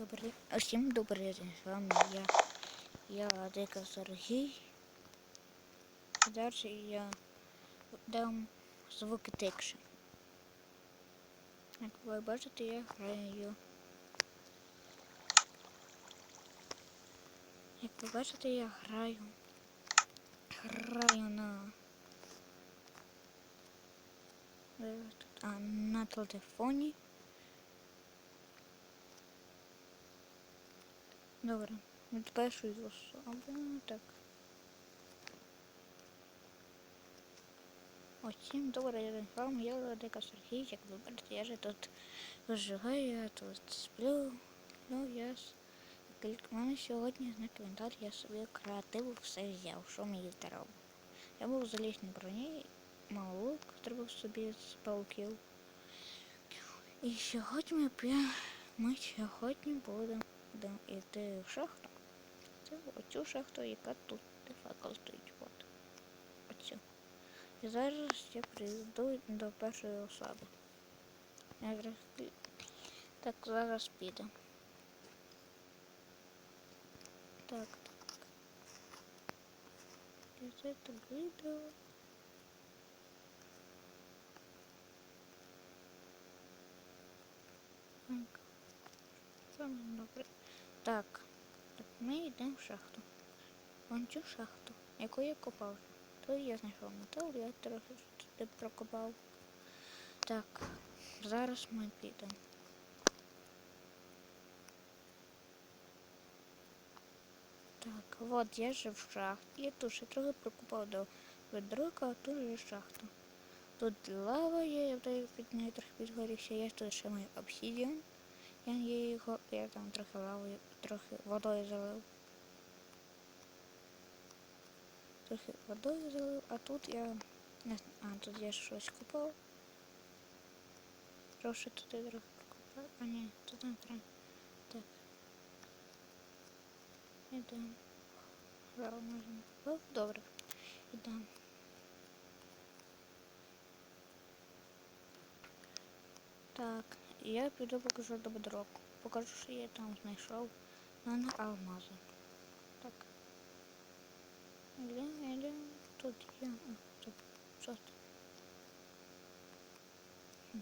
добрий, всім добрий день. З вами я, я Дика Сергій. Далі я дам звуки тикші. Як ви бачите, я граю. Як ви бачите, я граю. Граю на. Тут? А, на телефоні. Добре. Від першої особи. Так. Ось всім добре, я з вами, я Дика Сергій, як ви бачите, я же тут виживаю, я тут сплю. Ну, я с- кілька- У мене сьогодні на календар я собі креативу все взяв, що мені треба. Я був в залізній броні, мав лук, зробив собі з пауків. І сьогодні ми, п'я- ми сьогодні будемо Будемо йти в шахту. Це оцю шахту, яка тут де факел стоїть. От. Оцю. І зараз я прийду до першої особи. Так, зараз піде. Так, так. Я це відео. Так. Саме добре. Так, так, ми йдемо в шахту. Вон цю шахту, яку я копав. То я знайшов метал, я трохи туди прокопав. Так, зараз ми підемо. Так, от я же в шахті. Я тут ще трохи прокопав до ведрука, а тут же шахта. Тут лава є, я вдаю під нею трохи підгорівся, є тут ще мій обсідіан. Я її його, я там трохи лавою, трохи водою залив. Трохи водою залив, а тут я а тут я щось купав. Трохи туди трохи прокопав. А ні, тут не треба. Так. Ідемо. Зараз можемо. Добре. Ідемо. Так, я піду покажу до бедроку. Покажу, що я там знайшов на алмази. Так. Ідемо, ідемо. Тут є. А, тут. Що тут? Хм.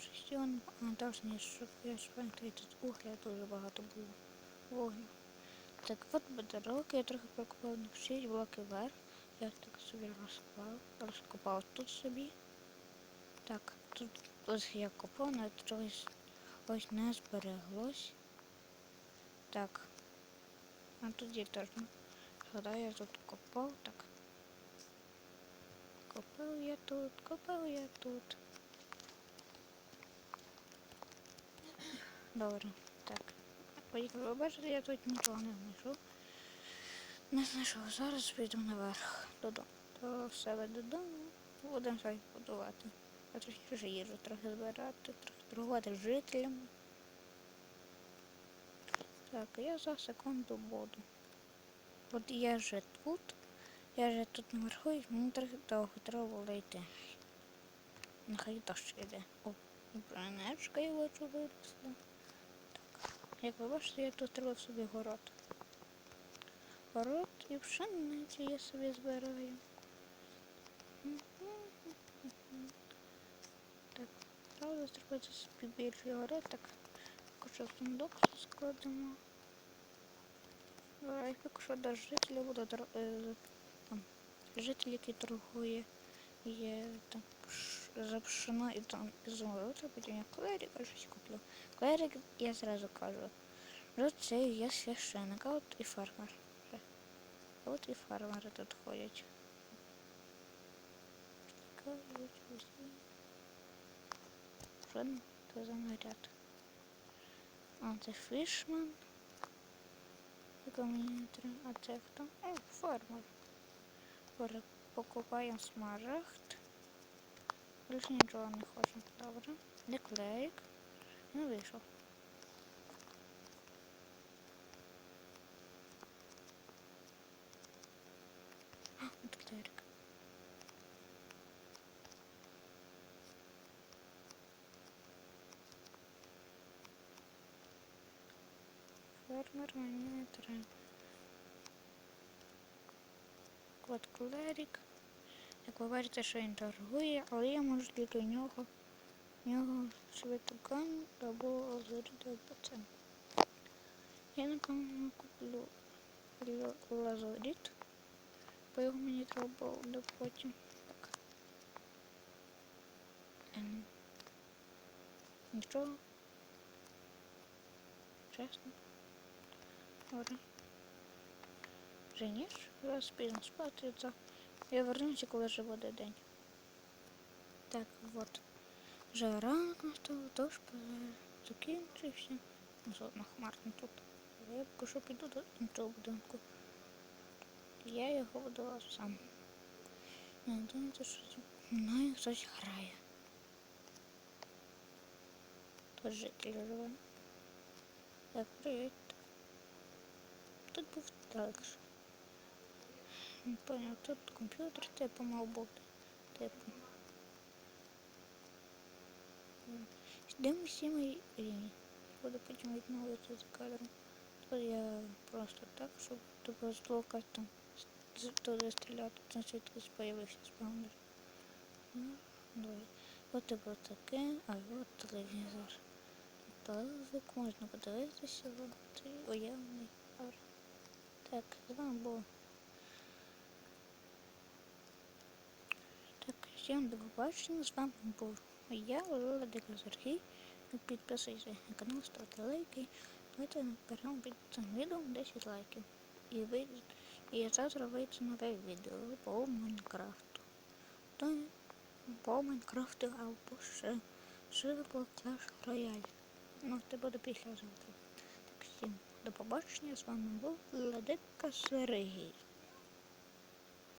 Щось він. А, точно, що я ж пам'ятаю, тут угля дуже багато було. Вугля. Так, от бедорок, я трохи прокопав на 6 блоків вверх. Я так собі розклав, розкопав тут собі. Так, тут ось я копав, але чогось ось не збереглось. Так. А тут є теж. ну, Згадаю, я тут копав, так. Копав я тут, копав я тут. Добре, так. Ви бачите, я тут нічого не знайшов. Не знайшов. Зараз підемо наверх додому. До себе додому. Будемо щось будувати. А точніше їжу трохи збирати, трохи торгувати з жителями. Так, я за секунду буду. От я вже тут. Я вже тут наверху і мені трохи довго треба було йти. Нехай дощ йде. О, бронечка я бачу виросла. Так. Як ви бачите, я тут зробив собі город. Город і пшеницю я собі збираю. Правда, зробити собі більший город, так. Також сундук складемо. А поки до жителів буде е, там, житель, який торгує, є там за пшено і там золото, потім я клеріка щось куплю. Клерик, я зразу кажу, що це є священник, а от і фермер. А от і фермери тут ходять. Кажуть. Що це за наряд? А, це фішман. Мені треба? А це хто? О, фермер. Покупаємо смарагд. Більше нічого не хочемо. Добре. Де клейк? Не вийшов. А, от клейк. Фермер мені не треба. От клерік. Як ви бачите, що він торгує, але я можу тільки в нього, в нього швидкан або лазуритовий пацан. Я напевно куплю л- лазурит, бо його мені треба буде потім. Так. Ем. Нічого. Чесно. Добре. Вже ніж, зараз пізно спати. Це. Я вернуся, коли вже буде день. Так, от. Вже ранок настав, дощ закінчився. Ну, Зодно хмарно тут. Я поки що піду до іншого будинку. Я його будував сам. Не думайте, що мною хтось грає. Тут житель живе. Так, привіт. Тут був також. Не понял, тут комп'ютер типу мав бути. Типу. Йдемо всі мої рівні. Буду потім відновити за кадром. Тут я просто так, щоб типу з двох там туди стріляти, там свідкість появився спаунер. Ну, добре. От типу таке, а от телевізор. Телевізор можна подивитися, от цей уявний пар. Так, з вами Так, всім до побачення. З вами був я, Володя Сергій. Підписуйтесь на канал, ставте лайки. Давайте наберемо під цим відео 10 лайків. І вийде, і завтра вийде нове відео по Майнкрафту. То по Майнкрафту або ще, ще по Clash Royale. Ну, це буде післязавтра. Так, всім до побачення. З вами був Владика Сергій.